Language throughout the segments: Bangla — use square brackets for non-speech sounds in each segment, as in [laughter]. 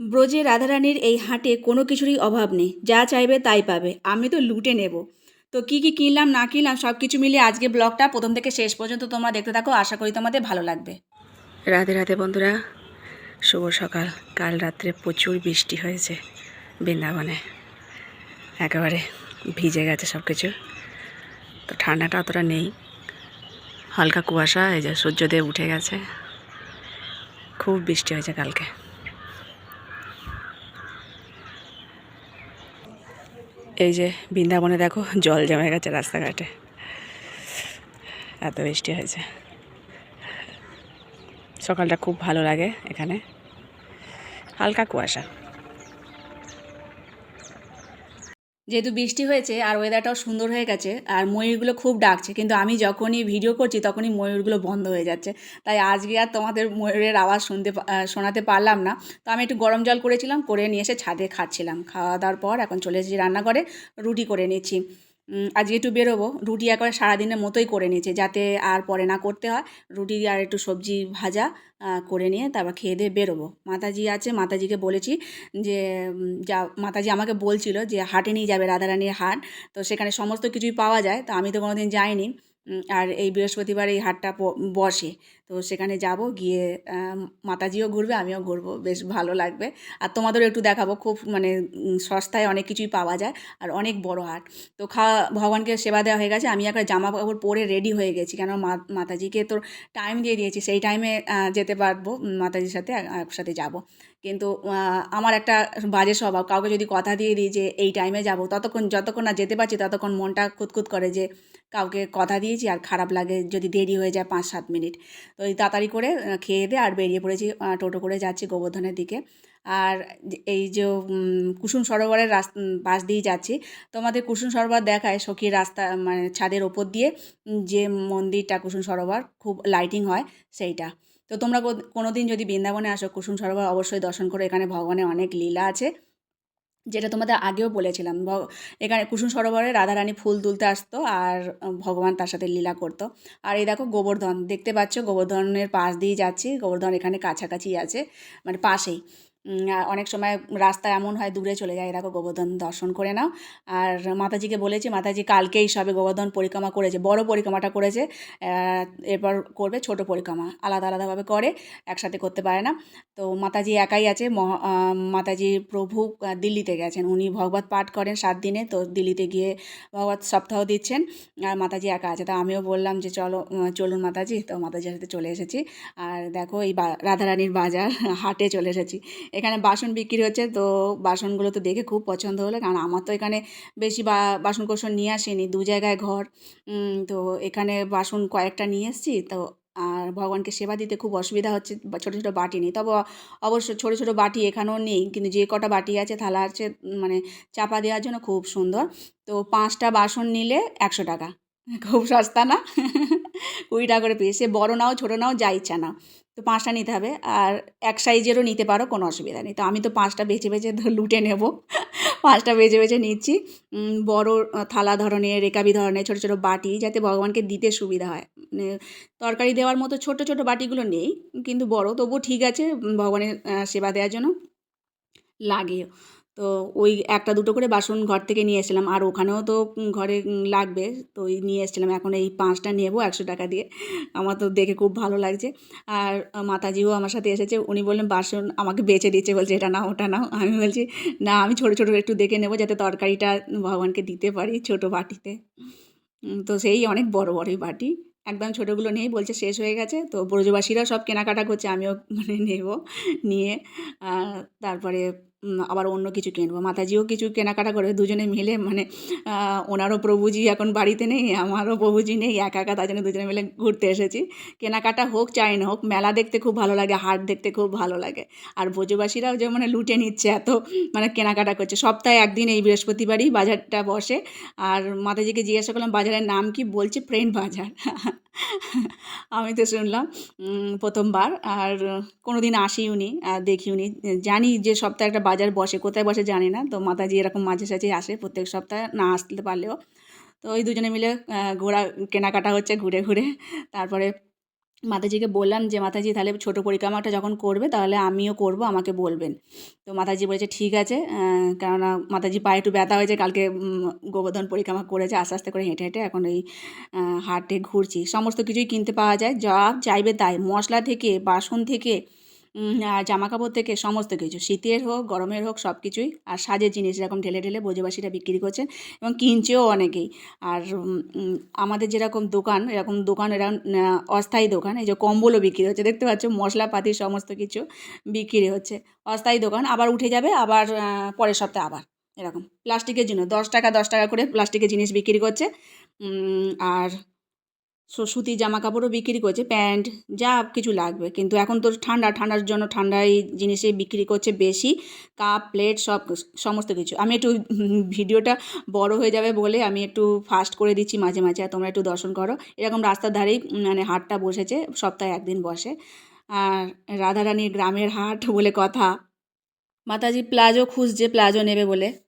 ব্রজে রাধারানীর এই হাটে কোনো কিছুরই অভাব নেই। যা চাইবে তাই পাবে। আমি তো লুটে নেব। তো কী কী কিনলাম, না কিনলাম সব কিছু মিলিয়ে আজকে ব্লগটা প্রথম থেকে শেষ পর্যন্ত তোমরা দেখতে থাকো। আশা করি তোমাদের ভালো লাগবে। রাধে রাধে বন্ধুরা, শুভ সকাল। কাল রাত্রে প্রচুর বৃষ্টি হয়েছে বৃন্দাবনে। একেবারে ভিজে গেছে সব কিছু তো ঠান্ডাটা অতটা নেই। হালকা কুয়াশা, এই যে সূর্যদেব উঠে গেছে। খুব বৃষ্টি হয়েছে কালকে। এই যে বৃন্দাবনে দেখো জল জমে গেছে রাস্তাঘাটে। এত বৃষ্টি হয়েছে। সকালটা খুব ভালো লাগে এখানে। হালকা কুয়াশা। যেহেতু বৃষ্টি হয়েছে আর ওয়েদারটাও সুন্দর হয়ে গেছে, আর ময়ূরগুলো খুব ডাকছে, কিন্তু আমি যখনই ভিডিও করছি তখনই ময়ূরগুলো বন্ধ হয়ে যাচ্ছে। তাই আজকে আর তোমাদের ময়ূরের আওয়াজ শুনতে শোনাতে পারলাম না। তো আমি একটু গরম জল করেছিলাম, করে নিয়ে এসে ছাদে খাচ্ছিলাম। খাওয়া দাওয়ার পর এখন চলে এসেছি রান্নাঘরে, রুটি করে নিচ্ছি। আজকে একটু বেরোবো। রুটি একবার সারাদিনের মতোই করে নিয়েছে, যাতে আর পরে না করতে হয়। রুটি আর একটু সবজি ভাজা করে নিয়ে তারপর খেয়ে দিয়ে বেরোবো। মাতাজি আছে, মাতাজিকে বলেছি যে যা, মাতাজি আমাকে বলছিল যে হাটে নিয়ে যাবে রাধারানীর হাট। তো সেখানে সমস্ত কিছুই পাওয়া যায়। তো আমি তো কোনো দিন যাইনি। আর এই বৃহস্পতিবার এই হাটটা বসে। তো সেখানে যাব, গিয়ে মাতাজিও ঘুরবে, আমিও ঘুরবো। বেশ ভালো লাগবে। আর তোমাদেরও একটু দেখাবো, খুব মানে সস্তায় অনেক কিছুই পাওয়া যায়, আর অনেক বড় হাট। তো খাওয়া, ভগবানকে সেবা দেওয়া হয়ে গেছে। আমি একটা জামা কাপড় পরে রেডি হয়ে গেছি, কেন মাতাজিকে তো টাইম দিয়ে দিয়েছি। সেই টাইমে যেতে পারব মাতাজির সাথে একসাথে যাব। কিন্তু আমার একটা বাজে স্বভাব। কাউকে যদি কথা দিয়ে দিই যে, এই টাইমে যাব, ততক্ষণ, যতক্ষণ না যেতে পারছি, ততক্ষণ মনটা খুঁতখুত করে যে কাউকে কথা দিয়েছি আর খারাপ লাগে যদি দেরি হয়ে যায় পাঁচ সাত মিনিট। তো এই তাড়াতাড়ি করে খেয়ে দিয়ে আর বেরিয়ে পড়েছি টোটো করে যাচ্ছি গোবর্ধনের দিকে। আর এই যে কুসুম সরোবরের রাস্তা পাশ দিয়ে যাচ্ছি। তোমাদের কুসুম সরোবর দেখায় সখীর রাস্তা মানে ছাদের ওপর দিয়ে যে মন্দিরটা কুসুম সরোবর, খুব লাইটিং হয় সেইটা। তো তোমরা কোনো দিন যদি বৃন্দাবনে আসো কুসুম সরোবর, অবশ্যই দর্শন করো। এখানে ভগবানের অনেক লীলা আছে। যেটা তোমাদের আগেও বলেছিলাম এখানে কুসুম সরোবরে রাধারানী ফুল তুলতে আসতো আর ভগবান তার সাথে লীলা করতো। আর এই দেখো গোবর্ধন, দেখতে পাচ্ছ গোবর্ধনের পাশ দিয়ে যাচ্ছি, গোবর্ধন এখানে কাছাকাছি আছে মানে পাশেই। অনেক সময় রাস্তা এমন হয়, দূরে চলে যায় দেখো গোবর্ধন দর্শন করে নাও। আর মাতাজিকে বলেছি, মাতাজি কালকেই সবে গোবর্ধন পরিক্রমা করেছে, বড় পরিক্রমাটা করেছে। এরপর করবে ছোট পরিক্রমা, আলাদা আলাদাভাবে করে, একসাথে করতে পারে না। তো মাতাজি একাই আছে মাতাজি প্রভু দিল্লিতে গেছেন। উনি ভগবত পাঠ করেন সাত দিনে, তো দিল্লিতে গিয়ে ভগবত সপ্তাহ দিচ্ছেন। আর মাতাজি একা আছে, তো আমিও বললাম যে, চলো চলুন মাতাজি। তো মাতাজির সাথে চলে এসেছি। আর দেখো এই রাধারানীর বাজার, হাটে চলে এসেছি। এখানে বাসন বিক্রি হচ্ছে, তো বাসনগুলো তো দেখে খুব পছন্দ হলো। কারণ আমার তো এখানে বেশি বা বাসন কোসন নিয়ে আসেনি, দু জায়গায় ঘর। তো এখানে বাসন কয়েকটা নিয়ে এসেছি, তো আর ভগবানকে সেবা দিতে খুব অসুবিধা হচ্ছে ছোটো ছোটো বাটি নেই। তবে অবশ্য ছোটো ছোটো বাটি এখানেও নেই, কিন্তু যে কটা বাটি আছে, থালা আছে মানে চাপা দেওয়ার জন্য খুব সুন্দর। তো পাঁচটা বাসন নিলে একশো টাকা। খুব সস্তা না? কুড়ি টাকা করে পিস সে বড়ো নাও, ছোটো নাও, যা ইচ্ছা নাও। তো পাঁচটা নিতে হবে। আর এক সাইজেরও নিতে পারো, কোনো অসুবিধা নেই। তো আমি তো পাঁচটা বেছে বেছে লুটে নেব। পাঁচটা বেছে বেছে নিচ্ছি। বড় থালা ধরনের, রেকাবি ধরনের, ছোটো ছোটো বাটি, যাতে ভগবানকে দিতে সুবিধা হয়। মানে তরকারি দেওয়ার মতো ছোট ছোট বাটিগুলো নেই, কিন্তু বড়। তবুও ঠিক আছে, ভগবানের সেবা দেওয়ার জন্য লাগে তো ওই একটা দুটো করে বাসন ঘর থেকে নিয়ে এসেছিলাম। আর ওখানেও তো ঘরে লাগবে, তো ওই নিয়ে এসেছিলাম। এখন এই পাঁচটা নেব একশো টাকা দিয়ে। আমার তো দেখে খুব ভালো লাগছে। আর মাতাজিও আমার সাথে এসেছে। উনি বললেন, বাসন আমাকে বেছে দিচ্ছে। বলছে, এটা নাও, ওটা নাও। আমি বলছি, না, আমি ছোটো ছোটো একটু দেখে নেব যাতে তরকারিটা ভগবানকে দিতে পারি ছোটো বাটিতে। তো সেই অনেক বড়, বড়ই বাটি। একদম ছোটোগুলো নেই, বলছে, শেষ হয়ে গেছে। তো ব্রজবাসীরা সব কেনাকাটা করছে, আমিও মানে নেব, নিয়ে। তারপরে আবার অন্য কিছু কিনবো মাতাজিও কিছু কেনাকাটা করে, দুজনে মিলে মানে ওনারও প্রভুজি এখন বাড়িতে নেই, আমারও প্রভুজি নেই, একা একা তার জন্য দুজনে মিলে ঘুরতে এসেছি। কেনাকাটা হোক চাই না হোক, মেলা দেখতে খুব ভালো লাগে, হাট দেখতে খুব ভালো লাগে। আর ব্রজবাসীরাও যে মানে লুটে নিচ্ছে এত মানে কেনাকাটা করছে। সপ্তাহে একদিন এই বৃহস্পতিবারই বাজারটা বসে। আর মাতাজিকে জিজ্ঞাসা করলাম, বাজারের নাম কি? বলছে প্রেন বাজার। [laughs] আমি তো শুনলাম প্রথমবার আর কোনো দিন আসিও নি, আর দেখিওনি জানি যে সপ্তাহে একটা বাজার বসে, কোথায় বসে জানি না, তো মাতাজি এরকম মাঝে সাঝে আসে প্রত্যেক সপ্তাহে, না আসতে পারলেও। তো ওই দুজনে মিলে ঘোরা, কেনাকাটা হচ্ছে ঘুরে ঘুরে, তারপরে মাতাজিকে বললাম যে, মাতাজি, তাহলে ছোটো পরিক্রমাটা যখন করবে, তাহলে আমিও করব, আমাকে বলবেন। তো মাতাজি বলেছে, ঠিক আছে। কেননা মাতাজি পায়ে একটু ব্যথা হয়েছে, কালকে গোবর্ধন পরিক্রমা করেছে, আস্তে আস্তে করে হেঁটে হেঁটে এখন এই হাটে ঘুরছি। সমস্ত কিছুই কিনতে পাওয়া যায়, যা চাইবে তাই। মশলা থেকে, বাসন থেকে জামা কাপড় থেকে সমস্ত কিছু। শীতের হোক, গরমের হোক, সব কিছুই। আর সাজের জিনিস এরকম ঢেলে ঢেলে বোঝবাসীরা বিক্রি করছেন এবং কিনছেও অনেকেই। আর আমাদের যেরকম দোকান, এরকম দোকান এরকম অস্থায়ী দোকান, এই যে কম্বলও বিক্রি হচ্ছে। দেখতে পাচ্ছ, মশলাপাতি সমস্ত কিছু বিক্রি হচ্ছে। অস্থায়ী দোকান, আবার উঠে যাবে, আবার পরের সপ্তাহে আবার, এরকম। প্লাস্টিকের জন্য, দশ টাকা দশ টাকা করে প্লাস্টিকের জিনিস বিক্রি করছে। আর সু- সুতির জামা কাপড়ও বিক্রি করছে, প্যান্ট, যা কিছু লাগবে। কিন্তু এখন তো ঠান্ডা, ঠান্ডার জন্য ঠান্ডাই জিনিসে বিক্রি করছে বেশি, কাপ, প্লেট, সব সমস্ত কিছু। আমি একটু [laughs] ভিডিওটা বড় হয়ে যাবে বলে আমি একটু ফাস্ট করে দিচ্ছি মাঝে মাঝে, আর তোমরা একটু দর্শন করো। এরকম রাস্তার ধারেই মানে হাটটা বসেছে, সপ্তাহে একদিন বসে। আর রাধারানীর গ্রামের হাট বলে কথা। মাতাজি প্লাজো খুঁজছে, প্লাজো নেবে বলে।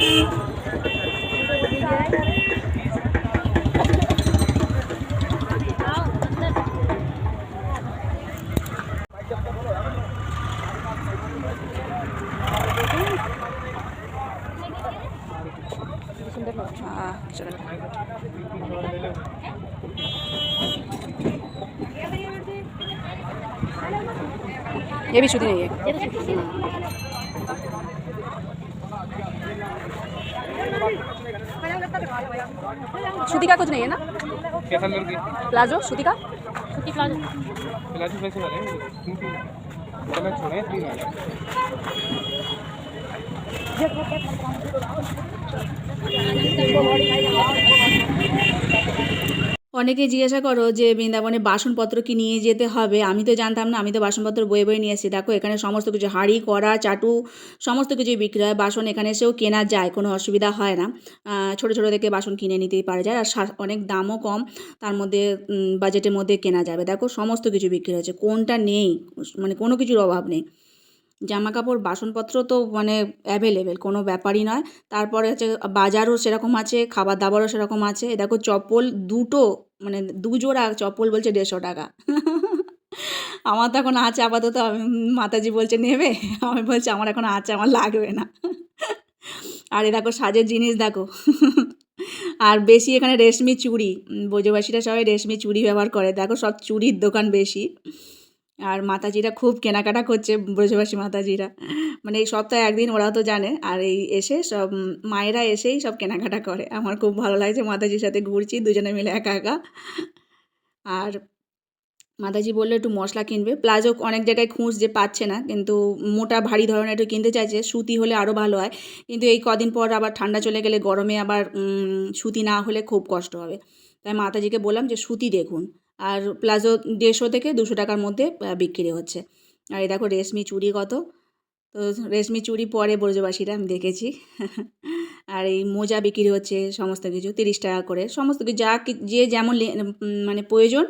ये भी शुद्धि नहीं है सूती का कुछ नहीं है ना कैसा लड़की प्लाजो सूती का सूती प्लाजो पिलाची पैसे वाले कलर छोड़े तीन वाले অনেকেই জিজ্ঞাসা করো যে, বৃন্দাবনে বাসনপত্র কি নিয়ে যেতে হবে? আমি তো জানতাম না, আমি তো বাসনপত্র বয়ে বয়ে নিয়ে এসেছি দেখো, এখানে সমস্ত কিছু, হাঁড়ি, কড়া, চাটু, সমস্ত কিছুই বিক্রি হয়। বাসন এখানে এসেও কেনা যায়, কোনো অসুবিধা হয় না। ছোট ছোট থেকে বাসন কিনে নিতেই পারা যায়। আর অনেক দামও কম, তার মধ্যে বাজেটের মধ্যে কেনা যাবে। দেখো, সমস্ত কিছু বিক্রি হয়েছে। কোনটা নেই? মানে কোনো কিছুর অভাব নেই। জামা কাপড় বাসনপত্র তো মানে অ্যাভেলেবেল কোনো ব্যাপারই নয়। তারপরে হচ্ছে, বাজারও সেরকম আছে, খাবার দাবারও সেরকম আছে। দেখো, চপ্পল দুটো মানে দুজোড়া চপ্পল বলছে দেড়শো টাকা। আমার তো এখন আছে আপাতত, আমি, মাতাজি বলছে নেবে, আমি বলছি আমার এখন আছে, আমার লাগবে না। আর এ দেখো সাজের জিনিস দেখো। আর বেশি এখানে রেশমি চুড়ি বোঝবাসীরা সবাই রেশমি চুড়ি ব্যবহার করে। দেখো সব চুড়ির দোকান বেশি। আর মাতাজিরা খুব কেনাকাটা করছে, ব্রজবাসী মাতাজিরা। মানে এই সপ্তাহে একদিন ওরা তো জানে, আর এই এসে সব মায়েরা এসেই সব কেনাকাটা করে। আমার খুব ভালো লাগছে মাতাজির সাথে ঘুরছি, দুজনে মিলে একা একা। আর মাতাজি বলল, একটু মশলা কিনবে। প্লাজো অনেক জায়গায় খুঁজ যে পাচ্ছে না, কিন্তু মোটা ভারী ধরনের একটু কিনতে চাইছে, সুতি হলে আরও ভালো হয়। কিন্তু এই কদিন পর আবার ঠান্ডা চলে গেলে গরমে আবার সুতি না হলে খুব কষ্ট হবে। তাই মাতাজিকে বললাম যে, সুতি দেখুন। আর প্লাজো দেড়শো থেকে দুশো টাকার মধ্যে বিক্রি হচ্ছে। আর এই দেখো রেশমি চুড়ি কত? তো রেশমি চুড়ি পরে ব্রজবাসীরা, আমি দেখেছি। [laughs] আর এই মোজা বিক্রি হচ্ছে সমস্ত কিছু, তিরিশ টাকা করে। সমস্ত কিছু যা যে যেমন মানে প্রয়োজন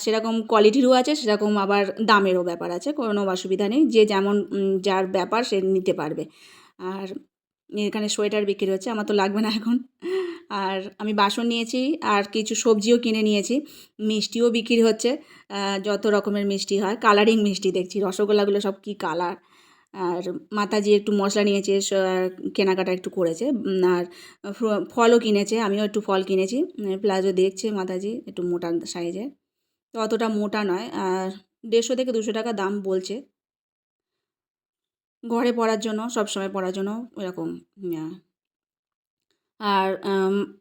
সেরকম কোয়ালিটিরও আছে, সেরকম আবার দামেরও ব্যাপার আছে, কোনো অসুবিধা নেই। যে যেমন যার ব্যাপার সে নিতে পারবে। আর এখানে সোয়েটার বিক্রি হচ্ছে, আমার তো লাগবে না এখন। আর আমি বাসন নিয়েছি আর কিছু সবজিও কিনে নিয়েছি, মিষ্টিও বিক্রি হচ্ছে যত রকমের মিষ্টি হয় কালারিং মিষ্টি দেখছি, রসগোল্লাগুলো সব কি কালার আর মাতাজি একটু মশলা নিয়েছে কেনাকাটা একটু করেছে আর ফলও কিনেছে, আমিও একটু ফল কিনেছি প্লাজো দেখছে মাতাজি, একটু মোটা সাইজের। তো অতটা মোটা নয়, আর দেড়শো থেকে দুশো টাকা দাম বলছে। ঘরে পড়ার জন্য সব সময় পরার জন্য এরকম আর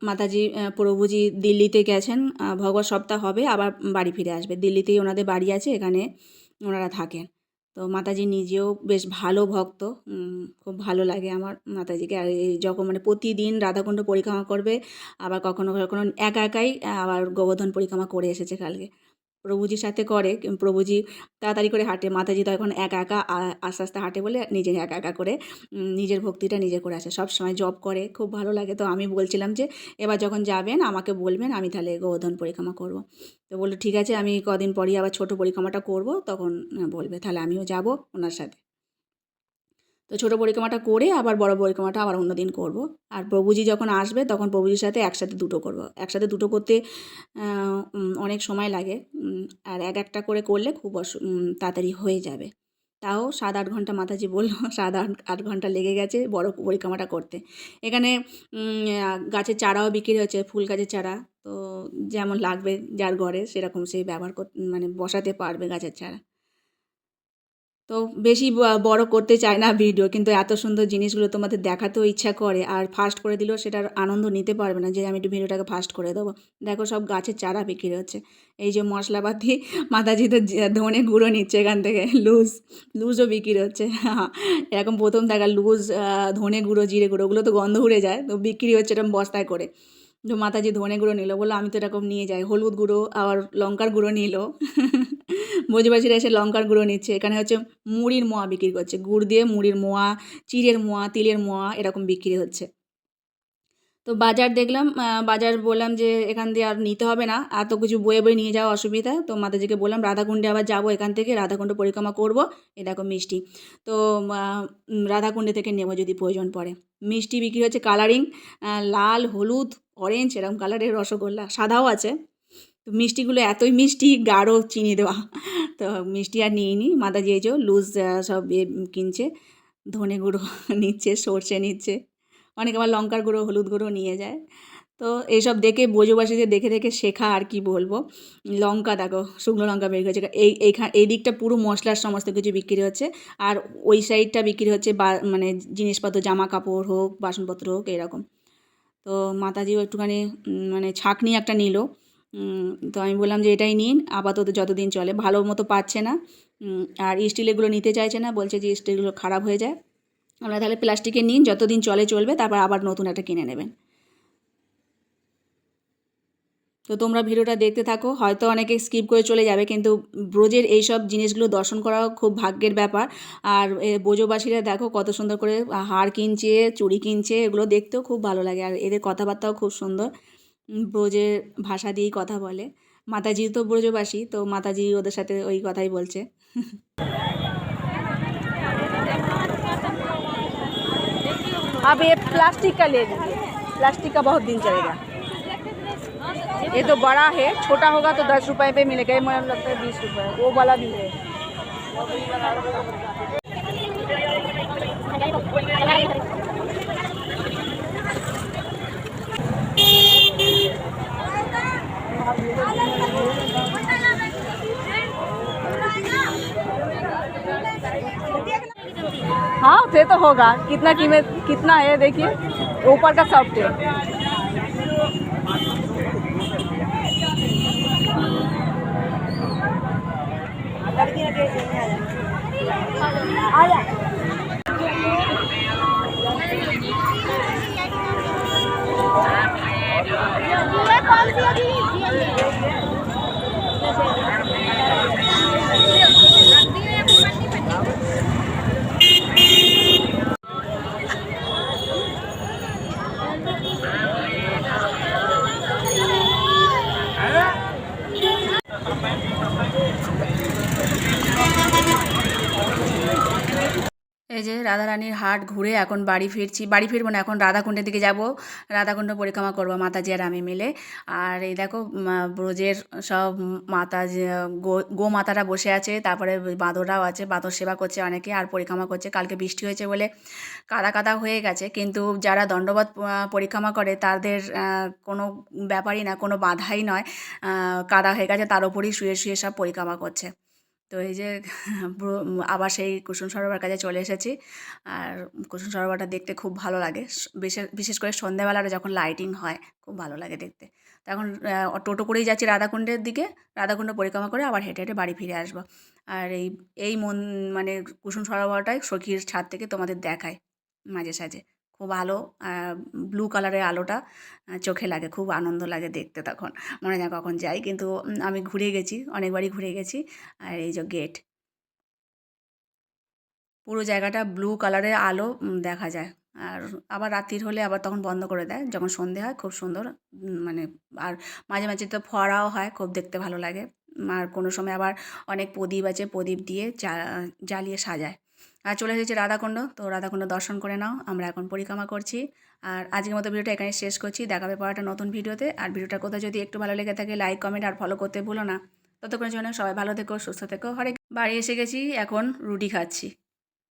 মাতাজি প্রভুজি দিল্লিতে গেছেন ভগবত সপ্তাহ হবে, আবার বাড়ি ফিরে আসবে। দিল্লিতেই ওনাদের বাড়ি আছে, এখানে ওনারা থাকেন। তো মাতাজি নিজেও বেশ ভালো ভক্ত খুব ভালো লাগে আমার মাতাজিকে। আর এই যখন মানে প্রতিদিন রাধাকুণ্ড পরিক্রমা করবে, আবার কখনো কখনো একা একাই আবার গোবর্ধন পরিক্রমা করে এসেছে কালকে। প্রভুজির সাথে করে প্রভুজি তাড়াতাড়ি করে হাঁটে। মাতাজি তো এখন একা একা আস্তে আস্তে হাঁটে বলে নিজে একা একা করে নিজের ভক্তিটা নিজে করে আসে। সব সময় জব করে, খুব ভালো লাগে। তো আমি বলছিলাম যে, এবার যখন যাবেন, আমাকে বলবেন, আমি তাহলে গোবর্ধন পরিক্রমা করব। তো বলল, ঠিক আছে, আমি কদিন পরই আবার ছোট পরিক্রমাটা করব। তখন বলবে, তাহলে আমিও যাব ওনার সাথে। তো ছোটো পরিক্রমাটা করে আবার বড় পরিক্রমাটা আবার অন্য দিন করব। আর প্রভুজি যখন আসবে তখন প্রভুজির সাথে একসাথে দুটো করব। একসাথে দুটো করতে অনেক সময় লাগে। আর এক একটা করে করলে খুব অসু- তাড়াতাড়ি হয়ে যাবে। তাও সাত আট ঘণ্টা মাতাজি বলল, [laughs] সাত আট আট ঘণ্টা লেগে গেছে বড় পরিক্রমাটা করতে। এখানে গাছের চারাও বিক্রি হয়েছে ফুল গাছের চারা। তো যেমন লাগবে যার ঘরে সেরকম সেই ব্যবহার কর মানে বসাতে পারবে গাছের চারা। তো বেশি বড় করতে চায় না ভিডিও, কিন্তু এত সুন্দর জিনিসগুলো তোমাদের দেখাতেও ইচ্ছা করে আর ফাস্ট করে দিলেও সেটার আনন্দ নিতে পারবে না যে আমি একটু ভিডিওটাকে ফাস্ট করে দেবো। দেখো সব গাছের চারা বিক্রি হচ্ছে। এই যে মশলাপাতি মাতাজি তো ধনে গুঁড়ো নিচ্ছে এখান থেকে, লুজ, লুজও বিক্রি হচ্ছে। [laughs] এরকম প্রথম দেখা লুজ ধনে গুঁড়ো, জিরে গুঁড়ো, ওগুলো তো গন্ধ উড়ে যায়, তো বিক্রি হচ্ছে এরকম বস্তায় করে। তো মাতাজি ধনে গুঁড়ো নিল, বলল আমি তো এরকম নিয়ে যাই, হলুদ গুঁড়ো আবার লঙ্কার গুঁড়ো নিল। [laughs] ভোজবাসীরা এসে লঙ্কার গুঁড়ো নিচ্ছে। এখানে হচ্ছে মুড়ির মোয়া বিক্রি করছে। গুড় দিয়ে মুড়ির মোয়া, চিড়ের মোয়া, তিলের মোয়া এরকম বিক্রি হচ্ছে। তো বাজার দেখলাম বাজার বললাম যে এখান দিয়ে আর নিতে হবে না। এত কিছু বয়ে বয়ে নিয়ে যাওয়া অসুবিধা। তো মাতাজিকে বললাম, রাধাকুণ্ডে আবার যাব এখান থেকে। রাধাকুণ্ড পরিক্রমা করব। এ দেখো মিষ্টি। তো রাধাকুণ্ডে থেকে নেব যদি প্রয়োজন পড়ে। মিষ্টি বিক্রি হচ্ছে কালারিং লাল, হলুদ, অরেঞ্জ এরকম কালারের রসগোল্লা। সাদাও আছে। তো মিষ্টিগুলো এতই মিষ্টি, গাঢ় চিনি দেওয়া। তো মিষ্টি আর নিইনি। এই যে লুজ সব কিনছে, ধনে গুঁড়ো [laughs] নিচ্ছে, সর্ষে নিচ্ছে। অনেকে আবার লঙ্কার গুঁড়ো, হলুদ গুঁড়ো নিয়ে যায়। তো এইসব দেখে বোঝবাসীদের দেখে দেখে শেখা আর কি বলব। লঙ্কা দেখো, শুকনো লঙ্কা বের হয়েছে। এই এইখান এই দিকটা পুরো মশলার সমস্ত কিছু বিক্রি হচ্ছে। আর ওই সাইডটা বিক্রি হচ্ছে বা মানে জিনিসপত্র জামা কাপড় হোক, বাসনপত্র হোক, এরকম। তো মাতাজিও একটুখানি মানে ছাঁকনি একটা নিল। তো আমি বললাম যে এটাই নিন আপাতত যতদিন চলে ভালো মতো পাচ্ছে না আর স্টিল এগুলো নিতে চাইছে না বলছে যে স্টিলগুলো খারাপ হয়ে যায়। আপনারা তাহলে প্লাস্টিকের নিন যতদিন চলে চলবে তারপর আবার নতুন একটা কিনে নেবেন। তো তোমরা ভিডিওটা দেখতে থাকো হয়তো অনেকে স্কিপ করে চলে যাবে কিন্তু ব্রজের এইসব জিনিসগুলো দর্শন করাও খুব ভাগ্যের ব্যাপার। আর এ, ব্রজবাসীরা দেখো কত সুন্দর করে হার কিনছে চুড়ি কিনছে এগুলো দেখতেও খুব ভালো লাগে আর এদের কথাবার্তাও খুব সুন্দর। ব্রজের ভাষা দিয়েই কথা বলে মাতাজি তো ব্রজবাসী তো মাতাজি ওদের সাথে ওই কথাই বলছে अब ये प्लास्टिक का ले लीजिए प्लास्टिक का बहुत दिन चलेगा ये तो बड़ा है छोटा होगा तो दस रुपए पे मिलेगा ये मुझे लगता है बीस रुपए वो वाला भी है हाँ फिर तो होगा। कितना कीमत कितना है देखिए। ऊपर का सॉफ्ट है এই যে রাধারানীর হাট ঘুরে এখন বাড়ি ফিরছি, বাড়ি ফিরবো না, এখন রাধাকুণ্ডের দিকে যাব। রাধাকুণ্ড পরিক্রমা করব মাতাজি আর আমি মিলে। আর এই দেখো ব্রজের সব মাতা গো মাতারা বসে আছে, তারপরে বাঁদররাও আছে, বাঁদর সেবা করছে অনেকে আর পরিক্রমা করছে। কালকে বৃষ্টি হয়েছে বলে কাদা কাদা হয়ে গেছে, কিন্তু যারা দণ্ডবত পরিক্রমা করে তাদের কোনো ব্যাপারই না, কোনো বাধাই নয়। কাদা হয়ে গেছে, তার উপরেই শুয়ে শুয়ে সব পরিক্রমা করছে। তো এই যে [laughs] আবার সেই কুসুম সরোবর কাজে চলে এসেছি। আর কুসুম সরোবরটা দেখতে খুব ভালো লাগে। বিশেষ বিশেষ করে সন্ধ্যাবেলাটা যখন লাইটিং হয়, খুব ভালো লাগে দেখতে। তো এখন টোটো করেই যাচ্ছি রাধাকুণ্ডের দিকে। রাধাকুণ্ড পরিক্রমা করে আবার হেঁটে হেঁটে বাড়ি ফিরে আসব। আর এই এই মন মানে কুসুম সরোবরটাই সখীর ছাদ থেকে তোমাদের দেখায় মাঝে সাঝে। খুব আলো ব্লু কালারের আলোটা চোখে লাগে, খুব আনন্দ লাগে দেখতে তখন। মনে হয় কখন যাই, কিন্তু আমি ঘুরে গেছি, অনেকবারই ঘুরে গেছি, আর এই যে গেট পুরো জায়গাটা ব্লু কালারের আলো দেখা যায়। আর আবার রাত্রির হলে আবার তখন বন্ধ করে দেয়, যখন সন্ধে হয়, খুব সুন্দর মানে আর মাঝে মাঝে তো ফোয়ারাও হয়, খুব দেখতে ভালো লাগে। আর কোনো সময় আবার অনেক প্রদীপ আছে, প্রদীপ দিয়ে জ্বালিয়ে সাজায়। আর চলে এসেছি রাধাকুণ্ড। তো রাধাকুণ্ড দর্শন করে নাও, আমরা এখন পরিক্রমা করছি। আর আজকের মতো ভিডিওটা এখানে শেষ করছি। দেখাবে পড়াটা নতুন ভিডিওতে। আর ভিডিওটার কোথাও যদি একটু ভালো লেগে থাকে লাইক কমেন্ট আর ফলো করতে ভুলো না। ততক্ষণের জন্য সবাই ভালো থেকো, সুস্থ থেকো। হরে বাড়ি এসে গেছি, এখন রুটি খাচ্ছি।